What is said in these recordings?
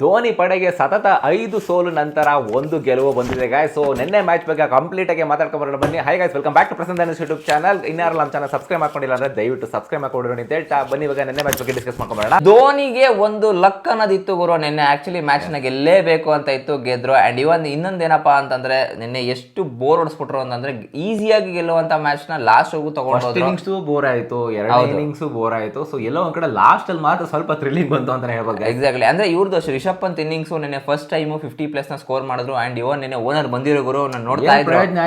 ಧೋನಿ ಪಡೆಗೆ ಸತತ ಐದು ಸೋಲು ನಂತರ ಒಂದು ಗೆಲುವು ಬಂದಿದೆ ಗಾಯ್ ಸೊ ನಿನ್ನೆ ಮ್ಯಾಚ್ ಬಗ್ಗೆ ಕಂಪ್ಲೀಟ್ ಆಗಿ ಮಾತಾಡ್ಕೊಂಡು ಬನ್ನಿ. Hi guys welcome back to Prasanna YouTube channel ಇನ್ನಾರು ನಮ್ಮ ಚಾನಲ್ ಸಬ್ಸ್ಕ್ರೈಬ್ ಮಾಡ್ಕೊಂಡಿಲ್ಲ ಅಂದ್ರೆ ದಯವಿಟ್ಟು ಸಬ್ಸ್ಕ್ರೈಬ್ ಮಾಡ್ಕೊಂಡಿರೋ ಅಂತ ಹೇಳ್ತಾ ಬನ್ನಿ. ಇವಾಗ ನಿನ್ನೆ ಮ್ಯಾಚ್ ಬಗ್ಗೆ ಡಿಸ್ಕಸ್ ಮಾಡ್ಕೊಂಬರೋಣ. ಧೋನಿಗೆ ಒಂದು ಲಕ್ ಅನ್ನೋದಿತ್ತು ಗುರು ನಿನ್ನೆ. ಆಕ್ಚುಲಿ ಮ್ಯಾಚ್ನ ಗೆಲ್ಲೇಬೇಕು ಅಂತ ಇತ್ತು ಗೆದ್ರು. ಅಂಡ್ ಇವನ್ ಇನ್ನೊಂದೇನಪ್ಪಾ ಅಂತಂದ್ರೆ ನಿನ್ನೆ ಎಷ್ಟು ಬೋರ್ ಹೊಡಿಸ್ಬಿಟ್ರು ಅಂತಂದ್ರೆ ಈಸಿಯಾಗಿ ಗೆಲ್ಲುವಂತ ಮ್ಯಾಚ್ನ ಲಾಸ್ಟ್ ಹೋಗು ತಗೊಂಡು ಇನ್ನಿಂಗ್ಸ್ ಬೋರ್ ಆಯ್ತು ಎರಡು ಇನ್ನಿಂಗ್ಸ್ ಬೋರ್ ಆಯ್ತು. ಸೊ ಎಲ್ಲೋ ಒಂದ್ ಕಡೆ ಲಾಸ್ಟ್ ಅಲ್ಲಿ ಮಾತ್ರ ಸ್ವಲ್ಪ ಥ್ರಿಲ್ಲಿಂಗ್ ಬಂತು ಅಂತ ಹೇಳ್ಬೋದು. ಎಕ್ಸಾಕ್ಟ್ಲಿ ಅಂದ್ರೆ ಇವ್ರದ್ದು ರಿಷಬ್ ಪಂತ್ ಇನ್ನಿಂಗ್ಸ್ ನಿನ್ನೆ ಫಸ್ಟ್ ಟೈಮ್ ಫಿಫ್ಟಿ ಪ್ಲಸ್ನ ಸ್ಕೋರ್ ಮಾಡಿದ್ರು. ಅಂಡ್ ಇವನ್ ನಿನ್ನೆ ಓನರ್ ಬಂದಿರೋ ಗುರು ನಾನು ನೋಡ್ತಾ ಇದ್ರು. ಪ್ರಯೋಜನ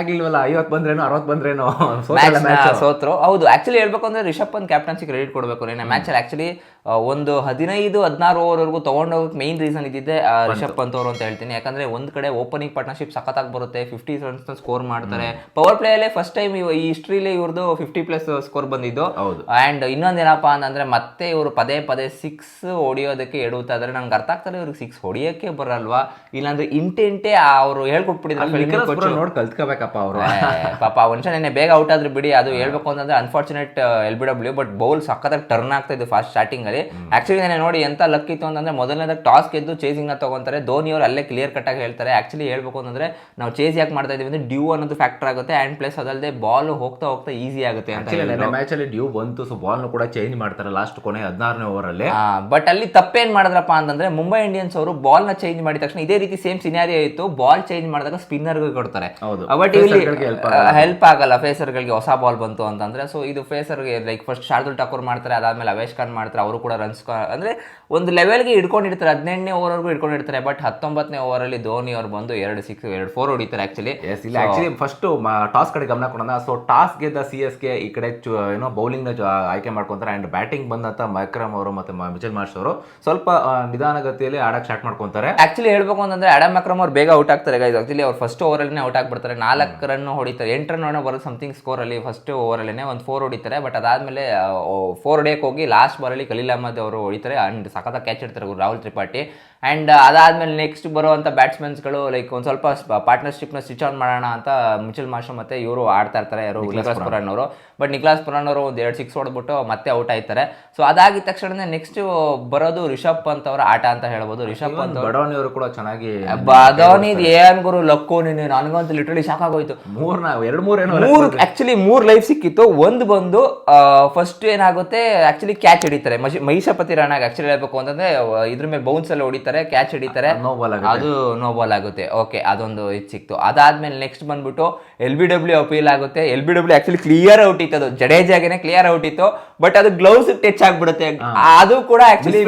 ಐವತ್ ಬಂದ್ರೇನೋ ಅರವತ್ ಬಂದ್ರೇನೋ? ಸೋತ್ರು. ಹೌದು ಆಕ್ಚುಲಿ ಹೇಳ್ಬೇಕು ಅಂದ್ರೆ ರಿಷಬ್ ಪಂತ್ ಕ್ಯಾಪ್ಟನ್ಸಿ ಕ್ರೆಡಿಟ್ ಕೊಡಬೇಕು ನಿನ್ನೆ ಮ್ಯಾಚ್ ಅಲ್ಲಿ. ಆಕ್ಚುಲಿ ಒಂದು ಹದಿನೈದು ಹದಿನಾರು ಓವರ್ವರೆಗೂ ತಗೊಂಡೋಗಕ್ಕೆ ಮೈನ್ ರೀಸನ್ ಇದ್ದಿದ್ದೆ ರಿಷಬ್ ಪಂತ್ ಅವರು ಅಂತ ಹೇಳ್ತೀನಿ. ಯಾಕಂದ್ರೆ ಒಂದ್ ಕಡೆ ಓಪನಿಂಗ್ ಪಾರ್ಟ್ನರ್ಶಿಪ್ ಸಖತ್ತಾಗಿ ಬರುತ್ತೆ. ಫಿಫ್ಟಿ ರನ್ಸ್ ಸ್ಕೋರ್ ಮಾಡ್ತಾರೆ. ಪವರ್ ಪ್ಲೇ ಅಲ್ಲೇ ಫಸ್ಟ್ ಟೈಮ್ ಈ ಹಿಸ್ಟ್ರಿಲಿ ಇವ್ರದ್ದು ಫಿಫ್ಟಿ ಪ್ಲಸ್ ಸ್ಕೋರ್ ಬಂದಿದ್ದು. ಹೌದು. ಇನ್ನೊಂದ್ ಏನಪ್ಪಾ ಅಂದ್ರೆ ಮತ್ತೆ ಇವರು ಪದೇ ಪದೇ ಸಿಕ್ಸ್ ಹೊಡಿಯೋದಕ್ಕೆ ಎಡುತ್ತಾ ಇದಾರೆ ನಂಗೆ ಅರ್ಥ ಆಗ್ತಾರೆ ಇವ್ರಿಗೆ ಸಿಕ್ಸ್ ಹೊಡಿಯೋಕ್ಕೆ ಬರಲ್ವಾ? ಇಲ್ಲಾಂದ್ರೆ ಇಂಟೆಂಟೇ ಅವರು ಹೇಳ್ಕೊಟ್ಬಿಟ್ಟಿದ್ರು ನೋಡಿ ಕಲ್ತ್ಕೋಬೇಕಪ್ಪ ಅವರು. ಪಾಪ ಒಂದು ನೆನ್ನೆ ಬೇಗ ಔಟ್ ಆದ್ರೆ ಬಿಡಿ ಅದು ಹೇಳ್ಬೇಕು ಅಂತಂದ್ರೆ unfortunate L B W but bowl ಸಖತ್ತಾಗಿ ಟರ್ನ್ ಆಗ್ತಾ ಇದ್ದು ಫಾಸ್ಟ್ ಸ್ಟಾರ್ಟಿಂಗ್ ಅಲ್ಲಿ. ಆಕ್ಚುಲಿ ನೆನೆ ನೋಡಿ ಎಂತ ಲಕ್ ಇತ್ತು ಅಂತಂದ್ರೆ ಮೊದಲನೇದಾಗ ಟಾಸ್ ಗೆದ್ದು ಚೇಸಿಂಗ್ನ ತಗೊಂತಾರೆ. ಧೋನಿ ಅವರು ಅಲ್ಲೇ ಕ್ಲಿಯರ್ ಕಟ್ ಆಗಿ ಹೇಳ್ತಾರೆ. ಆಕ್ಚುಲಿ ಹೇಳ್ಬೇಕು ಅಂತಂದ್ರೆ ನಾವು ಚೇಸ್ ಯಾಕೆ ಮಾಡ್ತಾ ಇದೀವಿ ಅಂದ್ರೆ ಡ್ಯೂ ಅನ್ನೋದು ಫ್ಯಾಕ್ಟರ್ ಆಗುತ್ತೆ ಆ್ಯಂಡ್ ಪ್ಲಸ್ ಅದಲ್ಲದೆ ಬಾಲ್ ಹೋಗ್ತಾ ಹೋಗ್ತಾ ಈಸಿ ಆಗುತ್ತೆ ಅಂತ ಮ್ಯಾಚ್ ಅಲ್ಲಿ ಡ್ಯೂ ಬಂತು ಸೊ ಬಾಲ್ ಕೂಡ ಚೇಂಜ್ ಮಾಡ್ತಾರೆ ಲಾಸ್ಟ್ ಕೊನೆ ಹದಿನಾರನೇ ಓವರ್ ಅಲ್ಲಿ. ಬಟ್ ಅಲ್ಲಿ ತಪ್ಪೇನ್ ಮಾಡಿದ್ರಪ್ಪ ಅಂತಂದ್ರೆ ಮುಂಬೈ ಇಂಡಿಯನ್ಸ್ ಅವರು ಬಾಲ್ನ ಚೇಂಜ್ ಮಾಡಿದ ತಕ್ಷಣ ಇದೇ ರೀತಿ ಸೇಮ್ ಸಿನಾರಿಯೋ ಇತ್ತು. ಬಾಲ್ ಚೇಂಜ್ ಮಾಡಿದಾಗ ಸ್ಪಿನ್ನರ್ ಕೊಡ್ತಾರೆ. ಬಟ್ ಇಲ್ಲಿ ಹೆಲ್ಪ್ ಆಗಲ್ಲ. ಫೇಸರ್ ಗಳಿಗೆ ಹೊಸ ಬಾಲ್ ಬಂತು ಅಂತಂದ್ರೆ ಸೊ ಇದು pacer like first Shardul Thakur ಮಾಡ್ತಾರೆ ಅದಾದ್ಮೇಲೆ ಅವೇಶ್ ಖಾನ್ ಮಾಡ್ತಾರೆ ಅವರು ಕೂಡ ರನ್ಸ್ ಅಂದ್ರೆ ಒಂದು ಲೆವೆಲ್ಗೆ ಇಟ್ಕೊಂಡಿರ್ತಾರೆ ಹದಿನೆಂಟನೇ ಓವರ್ವರೆಗೂ ಇಟ್ಕೊಂಡಿರ್ತಾರೆ ಬಟ್ ಹತ್ತೊಂಬತ್ತನೇ ಓವರ್ ಅಲ್ಲಿ ಧೋನಿ ಅವ್ರು ಬಂದು ಎರಡು ಸಿಕ್ಸ್ ಎರಡು ಫೋರ್ ಹೊಡಿತಾರೆ ಆಕ್ಚುಲಿ ಆಕ್ಚುಲಿ ಫಸ್ಟ್ ಟಾಸ್ ಕಡೆ ಗಮನ ಕೊಡೋಣ. ಸೊ ಟಾಸ್ ಗೆದ್ದ ಸಿ ಎಸ್ಗೆ ಈ ಕಡೆ ಏನೋ ಬೌಲಿಂಗ್ ಆಯ್ಕೆ ಮಾಡ್ಕೊಂತಾರೆ. ಅಂಡ್ ಬ್ಯಾಟಿಂಗ್ ಬಂದಂತ ಮಕ್ರಮ್ ಅವರು ಮತ್ತೆ ಮಿಚೆಲ್ ಮಾರ್ಷ್ ಅವರು. ಸ್ವಲ್ಪ ನಿಧಾನಗತಿಯಲ್ಲಿ ಆಡಕ್ ಸ್ಟಾರ್ಟ್ ಮಾಡ್ಕೊಂತಾರೆ. ಆಕ್ಚುಲಿ ಹೇಳ್ಬೇಕು ಅಂತಂದ್ರೆ ಆಡಮ್ ಅಕ್ರಮ್ ಅವ್ರು ಬೇಗ ಔಟ್ ಆಗ್ತಾರೆ ಗೈಸ್ ಆಕ್ಚುಲಿ ಅವ್ರು ಫಸ್ಟ್ ಓವರಲ್ಲೇ ಔಟ್ ಆಗ್ಬಿಡ್ತಾರೆ. ನಾಲ್ಕು ರನ್ ಹೊಡಿತಾರೆ. ಎಂಟು ರನ್ ಬರೋದು ಸಮಥಿಂಗ್ ಸ್ಕೋರ್ ಅಲ್ಲಿ ಫಸ್ಟ್ ಓವರಲ್ಲೇ ಒಂದು ಫೋರ್ ಹೊಡಿತಾರೆ. ಬಟ್ ಅದಾದ್ಮೇಲೆ ಫೋರ್ ಡೇಕ್ ಹೋಗಿ ಲಾಸ್ಟ್ ಬಾಲಲ್ಲಿ ಖಲೀಲ್ ಅಹಮದ್ ಅವರು ಹೊಡಿತಾರೆ. ಅಂಡ್ ಸಖತ್ ಕ್ಯಾಚ್ ಇಡ್ತಾರೆ ರಾಹುಲ್ ತ್ರಿಪಾಠಿ. ಅಂಡ್ ಅದಾದ್ಮೇಲೆ ನೆಕ್ಸ್ಟ್ ಬರುವಂಥ ಬ್ಯಾಟ್ಸ್ಮನ್ಸ್ಗಳು ಲೈಕ್ ಒಂದು ಸ್ವಲ್ಪ ಪಾರ್ಟ್ನರ್ಶಿಪ್ನ ಸ್ವಿಚ್ ಆನ್ ಮಾಡೋಣ ಅಂತ ಮಿಚಲ್ ಮಾಸ್ಟರ್ ಮತ್ತೆ ಇವರು ಆಡ್ತಾ ಇರ್ತಾರೆ ಯಾರು ನಿಕ್ಲಾಸ್ ಪುರಾಣ್. ಅವರು. ಬಟ್ ನಿಕ್ಲಾಸ್ ಪುರಾಣ್ ಅವರು ಒಂದು ಎರಡು ಸಿಕ್ಸ್ ಹೊಡೆದ್ಬಿಟ್ಟು ಮತ್ತೆ ಔಟ್ ಆಯ್ತಾರೆ. ಸೊ ಅದಾಗಿದ ತಕ್ಷಣ ನೆಕ್ಸ್ಟ್ ಬರೋದು ರಿಷಬ್ ಪಂತ್ ಅವರ ಆಟ ಅಂತ ಹೇಳ್ಬೋದು. ರಿಷಬ್ ಪಂತ್ ಬಡವನಿ ಅವರು ಕೂಡ ಚೆನ್ನಾಗಿ ಬದೋನಿದ್ ಏನ್ ಗುರು ಲಕ್ಕು ನೀನು? ನನಗಂತೂ ಲಿಟ್ರಲಿ ಶಾಕ್ ಆಗೋಯ್ತು. ಮೂರ್ ಎರಡು ಮೂರ್ ಏನೋ ಮೂರು ಆಕ್ಚುಲಿ ಮೂರ್ ಲೈಫ್ ಸಿಕ್ಕಿತ್ತು. ಒಂದು ಬಂದು ಫಸ್ಟ್ ಏನಾಗುತ್ತೆ ಆಕ್ಚುಲಿ ಕ್ಯಾಚ್ ಹಿಡಿತಾರೆ. ಮಹಿ- ಮಹಿಷಪತಿ ರಾಣಾಗ ಆಕ್ಚುಲಿ ಹೇಳ್ಬೇಕು ಅಂತಂದ್ರೆ ಇದ್ರ ಮೇಲೆ ಬೌನ್ಸ್ ಅಲ್ಲಿ ಹೊಡಿತಾರೆ. ಕ್ಯಾಚ್ ಹಿಡಿತಾರೆ ನೋ ಬಾಲ್ ಅದು ನೋ ಬಾಲ್ ಆಗುತ್ತೆ ಓಕೆ ಅದೊಂದು ಇದು ಸಿಕ್ತು. ಅದಾದ್ಮೇಲೆ ನೆಕ್ಸ್ಟ್ ಬಂದ್ಬಿಟ್ಟು ಎಲ್ ಬಿ ಡಬ್ಲ್ಯೂ ಅಪೀಲ್ ಆಗುತ್ತೆ. L B W actually clear out ಇತ್ತು ಅದು. ಜಡೇಜಾಗೇನೆ ಕ್ಲಿಯರ್ ಔಟ್ ಇತ್ತು. ಬಟ್ ಅದು ಗ್ಲೌಸ್ ಟಚ್ ಆಗ್ಬಿಡುತ್ತೆ. ಅದು ಕೂಡ ಆಕ್ಚುಲಿ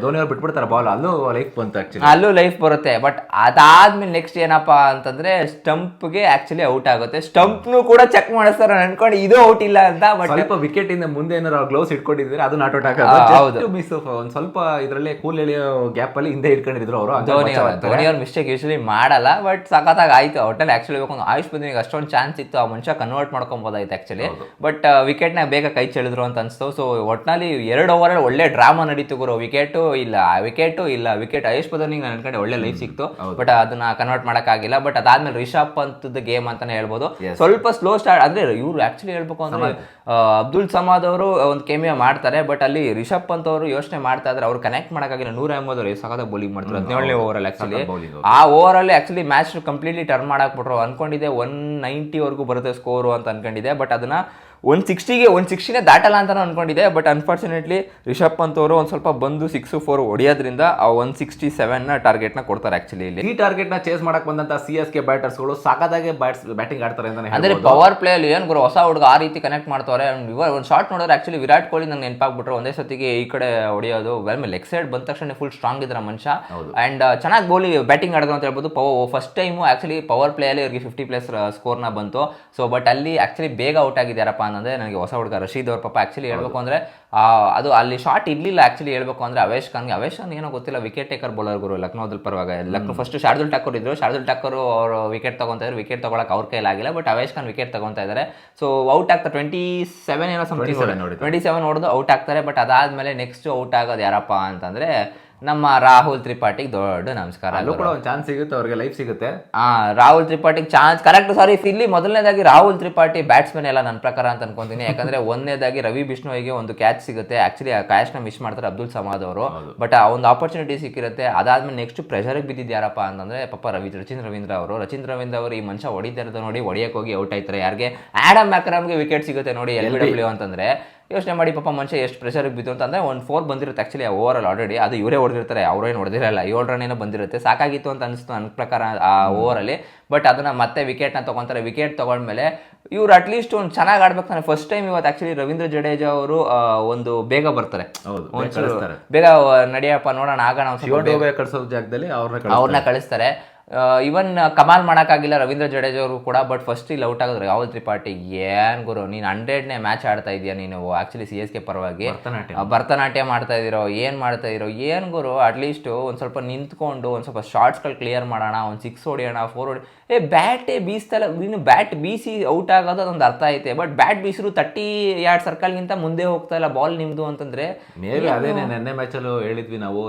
ಧೋನಿ ಅವ್ರು ಬಿಟ್ಬಿಡ್ತಾರೆ ಬಾಲ್ ಅಲ್ಲೂ ಲೈಫ್ ಬಂತು ಆಕ್ಚುಲಿ ಅಲ್ಲೂ ಲೈಫ್ ಬರುತ್ತೆ. ಬಟ್ ಅದಾದ್ಮೇಲೆ ನೆಕ್ಸ್ಟ್ ಏನಪ್ಪಾ ಅಂತಂದ್ರೆ ಸ್ಟಂಪ್ಗೆ ಆಕ್ಚುಲಿ ಔಟ್ ಆಗುತ್ತೆ. ಸ್ಟಂಪ್ನು ಕೂಡ ಚೆಕ್ ಮಾಡಿಸ್ತಾರೆ ನಾನ್ ಅನ್ಕೊಂಡು. ಇದು ಔಟ್ ಇಲ್ಲ ಅಂತ ಬಟ್ ಸ್ವಲ್ಪ ವಿಕೆಟ್ ಇಂದ ಮುಂದೆ ಏನಾರು ಗ್ಲೌಸ್ ಇಟ್ಕೊಂಡಿದ್ರೆ ಅದು ನಾಟ್ ಔಟ್ ಆಗುತ್ತೆ ಆಗೋದು. ಮಿಸ್ ಒಂದ್ ಸ್ವಲ್ಪ ಇದರಲ್ಲೇ ಕೂಲ್ ಎಳೆಯೋ ಗ್ಯಾಪ್ ಅಲ್ಲಿ ಹಿಂದೆ ಇಟ್ಕೊಂಡಿದ್ರು ಅವರು ಧೋನಿ ಅವ್ರು- ಧೋನಿ ಅವ್ರ ಮಿಸ್ಟೇಕ್ ಯೂಶಲಿ ಮಾಡಲ್ಲ ಬಟ್ ಸಖತ್ತಾಗಿ ಆಯ್ತು. ಒಟ್ಟಲ್ಲಿ ಆಕ್ಚುಲಿ ಬೇಕು ಆಯುಷ್ ಬಂದಿಗೆ ಅಷ್ಟೊಂದು ಚಾನ್ಸ್ ಇತ್ತು. ಆ ಮನುಷ್ಯ ಕನ್ವರ್ಟ್ ಮಾಡ್ಕೊಬೋದಾಯ್ತು ಆಕ್ಚುಲಿ ಬಟ್ ವಿಕೆಟ್ನಾಗ ಬೇಗ ಕೈ ಚೆಳಿದ್ರು ಅಂತ ಅನಿಸ್ತು. ಸೊ ಒಟ್ನಲ್ಲಿ ಎರಡು ಓವರಲ್ಲಿ ಒಳ್ಳೆ ಡ್ರಾಮಾ ನಡೀತು ಗುರು. ವಿಕೆಟು ಇಲ್ಲ ವಿಕೆಟು ಇಲ್ಲ. ವಿಕೆಟ್ ಆಯುಷ್ ಪದನಿಗೆ ನಾನು ಅನ್ಕೊಂಡೆ ಒಳ್ಳೆ ಲೈಫ್ ಸಿಕ್ತು. ಬಟ್ ಅದನ್ನ ಕನ್ವರ್ಟ್ ಮಾಡೋಕ್ಕಾಗಿಲ್ಲ. ಬಟ್ ಅದಾದ್ಮೇಲೆ ರಿಷಬ್ ಪಂತ್ ಗೇಮ್ ಅಂತಾನೆ ಹೇಳ್ಬೋದು. ಸ್ವಲ್ಪ ಸ್ಲೋ ಸ್ಟಾರ್ಟ್ ಅಂದ್ರೆ ಇವ್ರು ಆಕ್ಚುಲಿ ಹೇಳ್ಬೇಕು ಅಂದ್ರೆ ಅಬ್ದುಲ್ ಸಮಾದ್ ಅವರು ಒಂದು ಕೆಮಿಯ ಮಾಡ್ತಾರೆ. ಬಟ್ ಅಲ್ಲಿ ರಿಷಬ್ ಪಂತ್ ಅವರು ಯೋಚನೆ ಮಾಡ್ತಾ ಇದ್ರೆ ಅವ್ರು ಕನೆಕ್ಟ್ ಮಾಡೋಕ್ಕಾಗಿಲ್ಲ. ನೂರ ಎಂಬತ್ತು ಅವ್ರು ಬೌಲಿಂಗ್ ಮಾಡ್ತಾರೆ. ಹದಿನೇಳನೇ ಓವರ್ ಅಲ್ಲಿ ಆಕ್ಚುಲಿ ಆ ಓವರ್ ಅಲ್ಲಿ ಆಕ್ಚುಲಿ ಮ್ಯಾಚ್ ಕಂಪ್ಲೀಟ್ಲಿ ಟರ್ನ್ ಮಾಡಾಕ್ಬಿಟ್ರು. ಅನ್ಕೊಂಡಿದ್ದೆ ಒನ್ ನೈಂಟಿವರೆಗೂ ಬರುತ್ತೆ ಸ್ಕೋರು ಅಂತ ಅನ್ಕೊಂಡಿದ್ದೆ. ಬಟ್ ಅದನ್ನ ಒನ್ ಸಿಕ್ಸ್ಟಿಗೆ ಒನ್ ಸಿಕ್ಸ್ಟಿನೇ ದಾಟಲ್ಲ ಅಂತ ಅನ್ಕೊಂಡಿದ್ದೆ ಬಟ್ ಅನ್ಫಾರ್ಚುನೇಟ್ಲಿ ರಿಷಬ್ ಪಂತ್ ಅವರು ಒಂದು ಸ್ವಲ್ಪ ಬಂದು ಸಿಕ್ಸು ಫೋರ್ ಹೊಡೆಯೋದ್ರಿಂದ ಆ ಒನ್ ಸಿಕ್ಸ್ಟಿ ಸೆವೆನ್ನ ಟಾರ್ಗೆಟ್ನ ಕೊಡ್ತಾರೆ ಆಕ್ಚುಲಿ ಇಲ್ಲಿ. ಈ ಟಾರ್ಗೆಟ್ನ ಚೇಸ್ ಮಾಡಕ್ಕೆ ಬಂದಂತ ಸಿ ಎಸ್ ಕೆ ಬ್ಯಾಟರ್ಸ್ಗಳು ಸಾಕಾದಾಗೆ ಬ್ಯಾಟ್ಸ್ ಬ್ಯಾಟಿಂಗ್ ಆಡ್ತಾರೆ ಅಂತಾನೆ ಅಂದರೆ ಪವರ್ ಪ್ಲೇಯಲ್ಲಿ ಅಲ್ಲಿ ಏನು ಗುರು ಹೊಸ ಹುಡುಗ ಆ ರೀತಿ ಕನೆಕ್ಟ್ ಮಾಡ್ತಾರೆ ಒಂದು ಶಾರ್ಟ್ ನೋಡಿದ್ರೆ ಆಕ್ಚುಲಿ ವಿರಾಟ್ ಕೊಹ್ಲಿ ನಂಗೆ ನೆನಪಾಗ್ಬಿಟ್ರೆ ಒಂದೇ ಸತಿಗೆ ಈ ಕಡೆ ಹೊಡೆಯೋದು. ವೆಲ್ ಲೆಗ್ ಸೈಡ್ ಬಂದ ತಕ್ಷಣ ಫುಲ್ ಸ್ಟ್ರಾಂಗ್ ಇದ್ರ ಮನುಷ್ಯ. ಅಂಡ್ ಚೆನ್ನಾಗಿ ಬೋಲಿ ಬ್ಯಾಟಿಂಗ್ ಆಡಿದ್ರು ಅಂತ ಹೇಳ್ಬೋದು. First time actually power play ಅಲ್ಲಿ ಇವ್ರಿಗೆ ಫಿಫ್ಟಿ ಪ್ಲಸ್ ಸ್ಕೋರ್ನ ಬಂತು. ಸೊ ಬಟ್ ಅಲ್ಲಿ ಆಕ್ಚುಲಿ ಬೇಗ ಔಟ್ ಆಗಿದ್ದಾರಪ್ಪ ಅಂತಂದ್ರೆ ನನಗೆ ಹೊಸ ಹುಡುಗ ರಶೀದ್ ಅವ್ರ ಪಾಪ ಆ್ಯಕ್ಚುಲಿ ಹೇಳ್ಬೇಕು ಅಂದರೆ ಅದು ಅಲ್ಲಿ ಶಾಟ್ ಇರಲಿಲ್ಲ ಆಕ್ಚುಲಿ ಹೇಳ್ಬೇಕು ಅಂದ್ರೆ ಅವೇಶ್ ಖಾನ್ಗೆ. ಅವೇಶ್ ಖಾನ್ ಏನೋ ಗೊತ್ತಿಲ್ಲ ವಿಕೆಟ್ ಟೇಕರ್ ಬೌಲರ್ ಗುರು ಲಕ್ನೋದಲ್ಲಿ ಪರವಾಗ. ಲಕ್ನೋ ಫಸ್ಟ್ ಶಾರ್ದುಲ್ ಠಾಕೂರ್ ಇದ್ರು. ಶಾರ್ದುಲ್ ಠಾಕೂರ್ ಅವರು ವಿಕೆಟ್ ತೊಗೊತಾ ಇದ್ರು. ವಿಕೆಟ್ ತೊಗೊಳಕ್ಕೆ ಅವ್ರ ಕೈಲಾಗಿಲ್ಲ ಬಟ್ ಅವೇಶ್ ಖಾನ್ ವಿಕೆಟ್ ತೊಗೊತಾ ಇದ್ದಾರೆ ಸೊ ಔಟ್ ಆಗ್ತಾರೆ ಟ್ವೆಂಟಿ ಸೆವೆನ್ ಏನೋ 27 ಸಮಥಿಂಗ್. ಟ್ವೆಂಟಿ ಸೆವೆನ್ ಹೊಡೆದು ಔಟ್ ಆಗ್ತಾರೆ ಬಟ್ ಅದಾದಮೇಲೆ ನೆಕ್ಸ್ಟ್ ಔಟ್ ಆಗೋದು ಯಾರಪ್ಪ ಅಂತಂದ್ರೆ ನಮ್ಮ ರಾಹುಲ್ ತ್ರಿಪಾಠಿಗೆ ದೊಡ್ಡ ನಮಸ್ಕಾರ ಅಲ್ಲೂ ಕೂಡ ಒಂದು ಚಾನ್ಸ್ ಸಿಗುತ್ತೆ ಅವ್ರಿಗೆ ಲೈಫ್ ಸಿಗುತ್ತೆ. ಆ ರಾಹುಲ್ ತ್ರಿಪಾಠಿಗೆ ಚಾನ್ಸ್ ಕರೆಕ್ಟ್ ಸಾರಿ ಇಲ್ಲಿ ಮೊದಲನೇದಾಗಿ ರಾಹುಲ್ ತ್ರಿಪಾಠಿ ಬ್ಯಾಟ್ಸ್ಮನ್ ಎಲ್ಲ ನನ್ನ ಪ್ರಕಾರ ಅಂತ ಅನ್ಕೊಂತೀನಿ. ಯಾಕಂದ್ರೆ ಒಂದನೇದಾಗಿ ರವಿ ಬಿಷ್ಣುವಿಗೆ ಒಂದು ಕ್ಯಾಚ್ ಸಿಗುತ್ತೆ. ಆಕ್ಚುಲಿ ಆ ಕ್ಯಾಚ್ನ ಮಿಸ್ ಮಾಡ್ತಾರೆ ಅಬ್ದುಲ್ ಸಮಾದ್ ಅವರು. ಬಟ್ ಆ ಒಂದು ಆಪರ್ಚುನಿಟಿ ಸಿಕ್ಕಿರುತ್ತೆ. ಅದಾದ್ಮೇಲೆ ನೆಕ್ಸ್ಟ್ ಪ್ರೆಷರ್ಗೆ ಬಿದ್ದಿದ್ದು ಯಾರಪ್ಪ ಅಂತಂದ್ರೆ ಪಾಪ ರವಿ ರಚಿನ್ ರವೀಂದ್ರ ಅವರು. ರಚಿನ್ ರವೀಂದ್ರ ಅವರು ಈ ಮನುಷ್ಯ ಹೊಡಿತಾ ಇರೋದು ನೋಡಿ ಹೊಡಿಯಕ್ಕೆ ಹೋಗಿ ಔಟ್ ಆಯ್ತಾರೆ. ಯಾರಿಗೆ? ಆಡಮ್ ಮ್ಯಾಕ್ರಾಮ್ಗೆ ವಿಕೆಟ್ ಸಿಗುತ್ತೆ ನೋಡಿ ಎಲ್ ಡಬ್ಲ್ಯೂ ಅಂತಂದ್ರೆ. ಯೋಚನೆ ಮಾಡಿ ಪಾಪ ಮನುಷ್ಯ ಎಷ್ಟು ಪ್ರೆಷರಿಗೆ ಬಿದ್ದು ಅಂತಂದ್ರೆ ಒಂದು ಫೋರ್ ಬಂದಿರುತ್ತೆ ಆಕ್ಚುಲಿ ಓವರ್ ಆಲ್ ಆಲ್ರೆಡಿ ಅದು ಇವರೇ ಹೊಡೆದಿರ್ತಾರೆ ಅವರೇನು ಹೊಡೆದಿರಲ್ಲ ಏಳು ರನ್ ಏನೋ ಬಂದಿರುತ್ತೆ. ಸಾಕಾಗಿತ್ತು ಅಂತ ಅನಿಸ್ತು ನನ್ನ ಪ್ರಕಾರ ಆ ಓವರಲ್ಲಿ ಬಟ್ ಅದನ್ನ ಮತ್ತೆ ವಿಕೆಟ್ನ ತಗೊಂತಾರೆ. ವಿಕೆಟ್ ತೊಗೊಂಡ್ಮೇಲೆ ಇವ್ರು ಅಟ್ಲೀಸ್ಟ್ ಒಂದು ಚೆನ್ನಾಗಿ ಆಡ್ಬೇಕು ನಾನು ಫಸ್ಟ್ ಟೈಮ್ ಇವತ್ತು ಆ್ಯಕ್ಚುಲಿ ರವೀಂದ್ರ ಜಡೇಜಾ ಅವರು ಒಂದು ಬೇಗ ಬರ್ತಾರೆ. ಹೌದು ಬೇಗ ನಡೆಯಪ್ಪ ನೋಡೋಣ ಆಗೋಣ ಕಳ್ಸೋ ಜಾಗದಲ್ಲಿ ಅವ್ರನ್ನ ಅವ್ರನ್ನ ಕಳಿಸ್ತಾರೆ. ಇವನ್ ಕಮಾಲ್ ಮಾಡೋಕ್ಕಾಗಿಲ್ಲ ರವೀಂದ್ರ ಜಡೇಜಾ ಅವರು ಕೂಡ ಬಟ್ ಫಸ್ಟ್ ಇಲ್ಲಿ ಔಟ್ ಆಗೋದು ರಾಹುಲ್ ತ್ರಿಪಾಠಿ ಏನ್ ಗುರು ನೀನು ಹಂಡ್ರೆಡ್ನೇ ಮ್ಯಾಚ್ ಆಡ್ತಾ ಇದೀಯ ನೀನು? ಆಕ್ಚುಲಿ ಸಿ ಎಸ್ ಕೆ ಪರವಾಗಿ. ಭರತನಾಟ್ಯ. ಮಾಡ್ತಾ ಇದೀರೋ ಏನ್ ಮಾಡ್ತಾ ಇದಿರೋ? ಏನ್ ಗುರು ಅಟ್ಲೀಸ್ಟ್ ಒಂದ್ ಸ್ವಲ್ಪ ನಿಂತ್ಕೊಂಡು ಒಂದ್ ಸ್ವಲ್ಪ ಶಾರ್ಟ್ಸ್ಗಳು ಕ್ಲಿಯರ್ ಮಾಡೋಣ ಒಂದು ಸಿಕ್ಸ್ ಹೊಡಿಯೋಣ ಫೋರ್ ಹೊಡಿ. ಏ ಬ್ಯಾಟೇ ಬೀಸ್ತಾ ಇಲ್ಲ. ನೀನು ಬ್ಯಾಟ್ ಬೀಸಿ ಔಟ್ ಆಗೋದು ಅದೊಂದು ಅರ್ಥ ಐತೆ. ಬಟ್ ಬ್ಯಾಟ್ ಬೀಸಿರು ತರ್ಟಿ ಎರಡು ಸರ್ಕಲ್ಗಿಂತ ಮುಂದೆ ಹೋಗ್ತಾ ಇಲ್ಲ ಬಾಲ್ ನಿಮ್ದು ಅಂತಂದ್ರೆ. ಮೇಬಿ ಅದೇನೆ ನೆನ್ನೆ ಮ್ಯಾಚಲ್ಲೂ ಹೇಳಿದ್ವಿ ನಾವು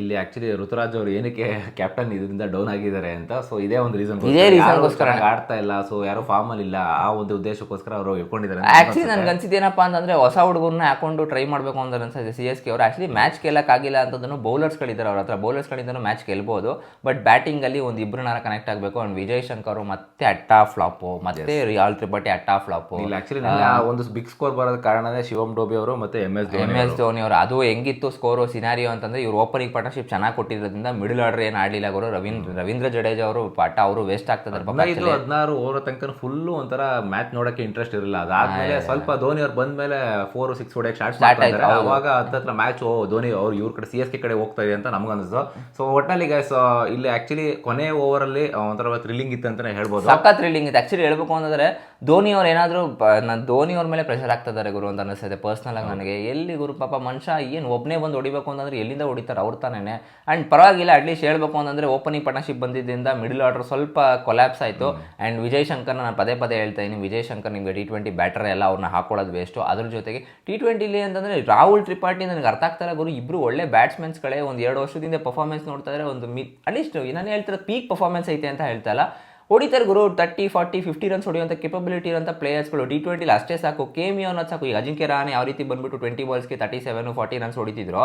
ಇಲ್ಲಿ ಆಕ್ಚುಲಿ ಋತುರಾಜ್ ಅವರು ಏನಕ್ಕೆ ಕ್ಯಾಪ್ಟನ್ ಇದರಿಂದ ಡೌನ್ ಆಗಿದ್ದಾರೆ ಅಂತ. ಸೊ ಇದೇ ಒಂದು ರೀಸನ್ ಇದೇ ರೀಸನ್ಗೋಸ್ಕರ ಆಡ್ತಾ ಇಲ್ಲ ಸೊ ಯಾರು ಫಾರ್ಮ್ ಅಲ್ಲಿ ಇಲ್ಲ ಆ ಒಂದು ಉದ್ದೇಶಕ್ಕೋಸ್ಕರ ಅವರು ಇಟ್ಕೊಂಡಿದ್ದಾರೆ ಆಕ್ಚುಲಿ ನನ್ಗೆ ಅನ್ಸಿದ್ದು ಏನಪ್ಪಾ ಅಂತಂದ್ರೆ ಹೊಸ ಹುಡುಗರನ್ನ ಹಾಕೊಂಡು ಟ್ರೈ ಮಾಡಬೇಕು ಅಂತ ಅನ್ಸುತ್ತೆ ಸಿ ಎಸ್ ಕೆ ಅವರು. ಆಕ್ಚುಲಿ ಮ್ಯಾಚ್ ಕೇಳಕ್ಕಾಗಿಲ್ಲ ಅಂತಂದ್ರೂ ಬೌಲರ್ಸ್ಗಳಿದ್ದಾರೆ ಅವ್ರ ಹತ್ರ. ಬೌಲರ್ಸ್ಗಳಿಂದನೂ ಮ್ಯಾಚ್ ಗೆಲ್ಬೋದು ಬಟ್ ಬ್ಯಾಟಿಂಗ್ ಅಲ್ಲಿ ಒಂದು ಇಬ್ಬರನ್ನ ಕನೆಕ್ಟ್ ಆಗಬೇಕು. ಅಂಡ್ ವಿಜಯ್ ಶಂಕರ್ ಮತ್ತೆ ಅಟ್ಟಾ ಫ್ಲಾಪು ಮತ್ತೆ ರಿಯಾಲ್ ತ್ರಿಪಾಠಿ ಅಟ್ಟಾ ಫ್ಲಾಪು ಇಲ್ಲ ಆಕ್ಚುಲಿ ಒಂದು ಬಿಗ್ ಸ್ಕೋರ್ ಬರೋದ ಕಾರಣನೇ ಶಿವಮ್ ಡೋಬಿ ಅವರು ಮತ್ತೆ M S M S Dhoni ಅವರು. ಅದು ಹೆಂಗಿತ್ತು ಸ್ಕೋರ್ ಸಿನಾರಿಯೋ ಅಂತಂದ್ರೆ ಇವ್ರು ಓಪನಿಂಗ್ ಪಾರ್ಟ್ನರ್ಶಿಪ್ ಚೆನ್ನಾಗಿ ಕೊಟ್ಟಿರೋದ್ರಿಂದ ಮಿಡಲ್ ಆರ್ಡರ್ ಏನು ಆಡಲಿಲ್ಲ ಅವರು ರವೀಂದ್ರ ರವೀಂದ್ರ ಜಡೇಜ ಅವರು ಪಾಠ ಅವರು ವೇಸ್ಟ್ ಆಗ್ತದೆ ಹದಿನೈದು ಹದಿನಾರು ಓವರ್ ತನಕ ಫುಲ್ ಒಂಥರ ಮ್ಯಾಚ್ ನೋಡಕ್ಕೆ ಇಂಟ್ರೆಸ್ಟ್ ಇರಲಿಲ್ಲ. ಅದಾದ್ಮೇಲೆ ಸ್ವಲ್ಪ ಧೋನಿ ಅವ್ರು ಬಂದ್ಮೇಲೆ ಫೋರ್ ಸಿಕ್ಸ್ ಹೊಡೆಯಕ್ಕೆ ಸ್ಟಾರ್ಟ್ ಆಯ್ತು ಅವಾಗ ಹತ್ತತ್ರ ಮ್ಯಾಚ್ ಓ ಧೋನಿ ಅವ್ರು ಇವ್ರ ಕಡೆ ಸಿ ಎಸ್ ಕೆ ಕಡೆ ಹೋಗ್ತಾ ಇದೆ ಅಂತ ನಮ್ಗೆ ಅನಿಸ್ತು ಸೊ ಒಟ್ನಲ್ಲಿ ಗೈಸ್ ಇಲ್ಲಿ ಆಕ್ಚುಲಿ ಕೊನೆ ಓವರ್ ಅಲ್ಲಿ ಒಂಥರ ಥ್ರಿಲ್ಲಿಂಗ್ ಇತ್ತು ಅಂತಾನೆ ಹೇಳ್ಬೋದು. ಸಕ್ಕ ಥ್ರಿಲ್ಲಿಂಗ್ ಇತ್ತು. ಆಕ್ಚುಲಿ ಹೇಳ್ಬೇಕು ಅಂತಂದ್ರೆ ಧೋನಿ ಅವ್ರು ಏನಾದ್ರು ನಾನು ಧೋನಿ ಅವ್ರ ಮೇಲೆ ಪ್ರೆಷರ್ ಆಗ್ತಿದ್ದಾರೆ ಗುರು ಅಂತ ಅನಿಸ್ತದೆ ಪರ್ಸ್ನಲ್ ಆಗಿ ನನಗೆ. ಎಲ್ಲಿ ಗುರು ಪಾಪ ಮನುಷ್ಯ ಏನು ಒಬ್ಬನೇ ಬಂದು ಹೊಡಿಬೇಕು ಅಂತಂದ್ರೆ ಎಲ್ಲಿಂದ ಹೊಡಿತಾರೆ? ಅವ್ರ ತಾನೇ ಅಂಡ್ ಪರವಾಗಿಲ್ಲ ಅಟ್ಲೀಸ್ಟ್ ಹೇಳ್ಬೇಕು ಅಂತಂದ್ರೆ ಓಪನಿಂಗ್ ಪಾರ್ಟ್ನರ್ಶಿಪ್ ಬಂದಿದ್ದರಿಂದ ಮಿಡಲ್ ಆರ್ಡರ್ ಸ್ವಲ್ಪ ಕೊಲ್ಯಾಪ್ಸ್ ಆಯಿತು. ಆ್ಯಂಡ್ ವಿಜಯ್ ಶಂಕರ್ನ ನಾನು ಪದೇ ಪದೇ ಹೇಳ್ತಾ ಇದ್ದೀನಿ ವಿಜಯ್ ಶಂಕರ್ ನಿಮಗೆ ಟಿ ಟ್ವೆಂಟಿ ಬ್ಯಾಟರ್ ಎಲ್ಲ ಅವ್ರನ್ನ ಹಾಕೊಳ್ಳೋದು ವೇಸ್ಟು ಅದ್ರ ಜೊತೆಗೆ ಟಿ ಟ್ವೆಂಟಿಲಿ ಅಂತಂದರೆ ರಾಹುಲ್ ತ್ರಿಪಾಠಿ ನನಗೆ ಅರ್ಥ ಆಗ್ತಾ ಇರೋ ಗುರು. ಇಬ್ಬರು ಒಳ್ಳೆ ಬ್ಯಾಟ್ಸ್ಮನ್ಸ್ಗಳೇ ಒಂದು ಎರಡು ವರ್ಷದಿಂದ ಪರ್ಫಾರ್ಮೆನ್ಸ್ ನೋಡ್ತಾ ಇದ್ರೆ ಒಂದು ಮಿ ಅಟ್ಲೀಸ್ಟ್ ನಾನು ಹೇಳ್ತಿರೋ ಪೀಕ್ ಪರ್ಫಾರ್ಮೆನ್ಸ್ ಐತೆ ಅಂತ ಹೇಳ್ತಾ ಇಲ್ಲ. ಹೊಡಿತಾರೆ ಗುರು ತರ್ಟಿ ಫಾರ್ಟಿ ಫಿಫ್ಟಿ ರನ್ಸ್ ಹೊಡೆಯುವಂಥ ಕೆಪಬಿಲಿಟಿ ಇರುವಂಥ ಪ್ಲೇಯರ್ಸ್ಗಳು ಡಿ ಟ್ವೆಂಟಿಲಿ ಅಷ್ಟೇ ಸಾಕು ಕೇಮಿಯೋ ಅನ್ನೋದು ಸಾಕು. ಈಗ ಅಜಿಂಕ್ಯ ರಾಣೆ ಯಾವ ರೀತಿ ಬಂದ್ಬಿಟ್ಟು ಟ್ವೆಂಟಿ ಬಾಲ್ಸ್ಗೆ ತರ್ಟಿ ಸೆವೆನ್ ಫಾರ್ಟಿ ರನ್ಸ್ ಹೊಡಿತಿದ್ರು.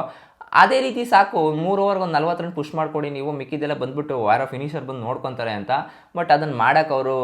ಅದೇ ರೀತಿ ಸಾಕು, ಮೂರು ಓವರ್ಗೆ ಒಂದು ನಲ್ವತ್ತು ರನ್ ಪುಷ್ ಮಾಡ್ಕೊಡಿ ನೀವು. ಮಿಕ್ಕಿದೆಲ್ಲ ಬಂದ್ಬಿಟ್ಟು ವಾರ ಫಿನಿಷರ್ ಬಂದು ನೋಡ್ಕೊತಾರೆ ಅಂತ. ಬಟ್ ಅದನ್ನು ಮಾಡೋಕೆ ಅವರು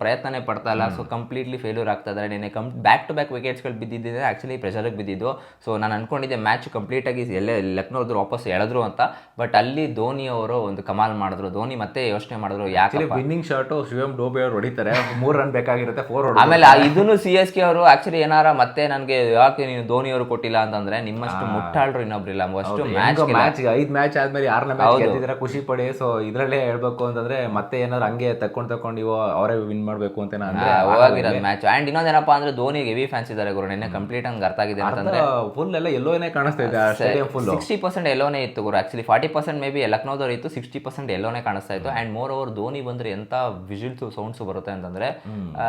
ಪ್ರಯತ್ನನೇ ಪಡ್ತಾ ಇಲ್ಲ. ಸೊ ಕಂಪ್ಲೀಟ್ಲಿ ಫೇಲ್ಯೂರ್ ಆಗ್ತಾ ಇದ್ದಾರೆ ನೆನೆ ಕಂ ಬ್ಯಾಕ್ ಟು ಬ್ಯಾಕ್ ವಿಕೆಟ್ಸ್ಗಳು ಬಿದ್ದಿದ್ದರೆ ಆ್ಯಕ್ಚುಲಿ ಪ್ರೆಷರಿಗೆ ಬಿದ್ದಿದ್ದು. ಸೊ ನಾನು ಅನ್ಕೊಂಡಿದ್ದೆ ಮ್ಯಾಚ್ ಕಂಪ್ಲೀಟಾಗಿ ಎಲ್ಲೇ ಲಕ್ನೋದ್ರು ವಾಪಸ್ ಎಳೆದ್ರು ಅಂತ. ಬಟ್ ಅಲ್ಲಿ ಧೋನಿ ಅವರು ಒಂದು ಕಮಾಲ್ ಮಾಡಿದ್ರು. ಧೋನಿ ಮತ್ತೆ ಯೋಚನೆ ಮಾಡಿದ್ರು ಯಾಕೆ ವಿನ್ನಿಂಗ್ ಶಾಟ್ ಶಿವಮ್ ಡೋಬಿ ಅವ್ರು ಹೊಡಿತಾರೆ. ಮೂರು ರನ್ ಬೇಕಾಗಿರುತ್ತೆ ಫೋರ್ ಆಮೇಲೆ ಇದನ್ನು ಸಿ ಎಸ್ ಕೆ ಅವರು ಆಕ್ಚುಲಿ ಏನಾರ ಮತ್ತೆ ನನಗೆ ಯಾಕೆ ನೀನು ಧೋನಿ ಅವರು ಕೊಟ್ಟಿಲ್ಲ ಅಂತಂದ್ರೆ ನಿಮ್ಮಷ್ಟು ಮುಟ್ಟಾಳ್ರು ಇನ್ನೊಬ್ರಿಲ್ಲ. ಅಷ್ಟು ಮ್ಯಾಚ್ ಮ್ಯಾಚ್ ಐದು ಮ್ಯಾಚ್ ಆದ್ಮೇಲೆ ಯಾರನ್ನ ಮ್ಯಾಚ್ ಗೆದ್ದಿದ್ರೆ ಖುಷಿ ಪಡಿ. ಸೊ ಇದ್ರಲ್ಲೇ ಹೇಳ್ಬೇಕು ಅಂತಂದ್ರೆ ಮತ್ತೆ ಏನಾದ್ರು ಹಂಗೆ ತಕೊಂಡ್ ತಕೊಂಡಿವ ಇವು ಅವರೇ ವಿನ್ ಮಾಡಬೇಕು ಅಂತ ನಾನು ಮ್ಯಾಚ್ ಅಂಡ್ ಇನ್ನೊಂದೇನಪ್ಪ ಅಂದ್ರೆ ಧೋನಿಗೆ ಹೆವಿ ಫ್ಯಾನ್ಸ್ ಇದ್ದಾರೆ ಗುರು. ನಿನ್ನೆ ಕಂಪ್ಲೀಟ್ ಹಂಗೆ ಅರ್ಥ ಆಗಿದೆ ಅಂತಂದ್ರೆ. ಫುಲ್ ಎಲ್ಲ ಎಲ್ಲೋನೇ ಕಾಣಿಸ್ತಾ ಇದೆ ಫುಲ್ ಸಿಕ್ಸ್ಟಿ ಪರ್ಸೆಂಟ್ ಎಲ್ಲೋನೇ ಇತ್ತು ಗುರು. Actually forty percent maybe ಲಕ್ನೋದವ್ರು ಇತ್ತು ಸಿಕ್ಸ್ಟಿ ಪರ್ಸೆಂಟ್ ಎಲ್ಲೋನೇ ಕಾಣಿಸ್ತಾ ಇತ್ತು. ಅಂಡ್ ಮೋರ್ ಓವರ್ ಧೋನಿ ಬಂದ್ರೆ ಎಂತ ವಿಜಿಲ್ಸು ಸೌಂಡ್ಸ್ ಬರುತ್ತೆ ಅಂತಂದ್ರೆ ಆ,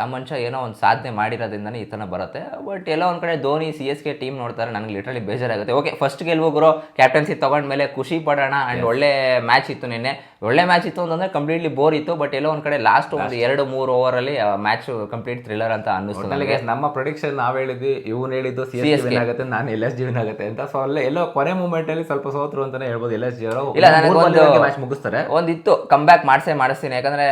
ಆ ಮನುಷ್ಯ ಏನೋ ಒಂದು ಸಾಧನೆ ಮಾಡಿರೋದ್ರಿಂದನೇ ಈ ತನ ಬರುತ್ತೆ. ಬಟ್ ಎಲ್ಲೋ ಒಂದ್ ಕಡೆ Dhoni C S K team ನೋಡ್ತಾರೆ ನನಗೆ ಲಿಟ್ರಲಿ ಬೇಜಾರಾಗುತ್ತೆ. ಓಕೆ ಫಸ್ಟ್ ಗೆಲ್ವೊಬ್ರು ಕ್ಯಾಪ್ಟನ್ಸಿ ತಗೊಂಡ್ಮೇಲೆ ಖುಷಿ ಪಡೋಣ ಅಂಡ್ ಒಳ್ಳೆ ಮ್ಯಾಚ್ ಇತ್ತು ನಿನ್ನೆ. ಒಳ್ಳೆ ಮ್ಯಾಚ್ ಇತ್ತು ಅಂತಂದ್ರೆ ಕಂಪ್ಲೀಟ್ಲಿ ಬೋರ್ ಇತ್ತು ಬಟ್ ಎಲ್ಲೋ ಒಂದು ಕಡೆ ಲಾಸ್ಟ್ ಒಂದು ಎರಡು ಮೂರು ಓವರಲ್ಲಿ ಮ್ಯಾಚ್ ಕಂಪ್ಲೀಟ್ ಥ್ರಿಲ್ಲರ್ ಅಂತ ಅನ್ನಿಸ್ತು ನನಗೆ ನಮ್ಮ ಪ್ರೊಡಿಕ್ಷನ್ ನಾವು ಹೇಳಿದ್ವಿ ಇವ್ನು ಹೇಳಿದ್ದು ಸಿ ಎಸ್ ವಿನ್ ಆಗುತ್ತೆ ನಾನು ಎಲ್ ಎಸ್ ಜಿ ವಿನ್ ಆಗುತ್ತೆ ಅಂತ. ಸೊ ಅಲ್ಲೇ ಎಲ್ಲೋ ಕೊನೆ ಮೂಮೆಂಟ್ ಅಲ್ಲಿ ಸ್ವಲ್ಪ ಸೋತರು ಅಂತಾನೆ ಹೇಳ್ಬೋದು ಎಲ್ ಎಸ್ ಜಿ ಅವರು. ಇಲ್ಲ, ಒಂದು ಮ್ಯಾಚ್ ಮುಗಿಸ್ತಾರೆ. ಒಂದಿತ್ತು ಕಮ್ಬ್ಯಾಕ್ ಮಾಡಿಸೇ ಮಾಡಿಸ್ತೀನಿ. ಯಾಕಂದ್ರೆ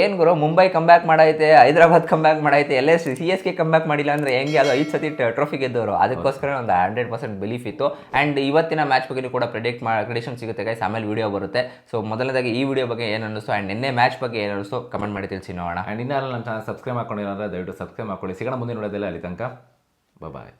ಏನ್ ಗುರು ಮುಂಬೈ ಕಮ್ ಬ್ಯಾಕ್ ಮಾಡೈತೆ ಹೈದರಾಬಾದ್ ಕಮ್ಬ್ಯಾಕ್ ಮಾಡೈತೆ ಎಲ್ಲ C S K come back ಮಾಡಿಲ್ಲ ಅಂದ್ರೆ ಹೆಂಗೆ? ಅದು ಐದು ಸತಿ ಟ್ರೋಫಿ ಗೆದ್ದವರು. ಅದಕ್ಕೋಸ್ಕರ ಒಂದು ಹಂಡ್ರೆಡ್ ಪರ್ಸೆಂಟ್ ಬಿಲೀಫ್ ಇತ್ತು. ಅಂಡ್ ಇವತ್ತಿನ ಮ್ಯಾಚ್ ಬಗ್ಗೆ ಕೂಡ ಪ್ರಿಡಿಕ್ಟ್ ಮಾಡಿ ಪ್ರಿಡಿಕ್ಷನ್ ಸಿಗುತ್ತೆ ಗೈಸ್ ಆಮೇಲೆ ವಿಡಿಯೋ ಬರುತ್ತೆ. ಸೊ ಮೊದಲನೇದಾಗಿ ಈ ವಿಡಿಯೋ ಬಗ್ಗೆ ಏನು ಅನ್ನಿಸ್ತು? ಆ್ಯಂಡ್ ನಿನ್ನೆ ಮ್ಯಾಚ್ ಬಗ್ಗೆ ಏನು ಅನ್ನಿಸ್ತು? ಕಮೆಂಟ್ ಮಾಡಿ ತಿಳಿಸಿ ನೋಡೋಣ. ಆ್ಯಂಡ್ ಇನ್ನೂ ನಮ್ಮ ಚಾನಲ್ ಸಬ್ಸ್ಕ್ರೈಬ್ ಮಾಡ್ಕೊಂಡಿಲ್ಲ ಅಂದರೆ ದಯವಿಟ್ಟು ಸಬ್ಸ್ಕ್ರೈಬ್ ಮಾಡ್ಕೊಳ್ಳಿ. ಸಿಗೋಣ ಮುಂದೆ ನೋಡೋದಿಲ್ಲ ಅಲ್ಲಿ ತನಕ. ಬಾಯ್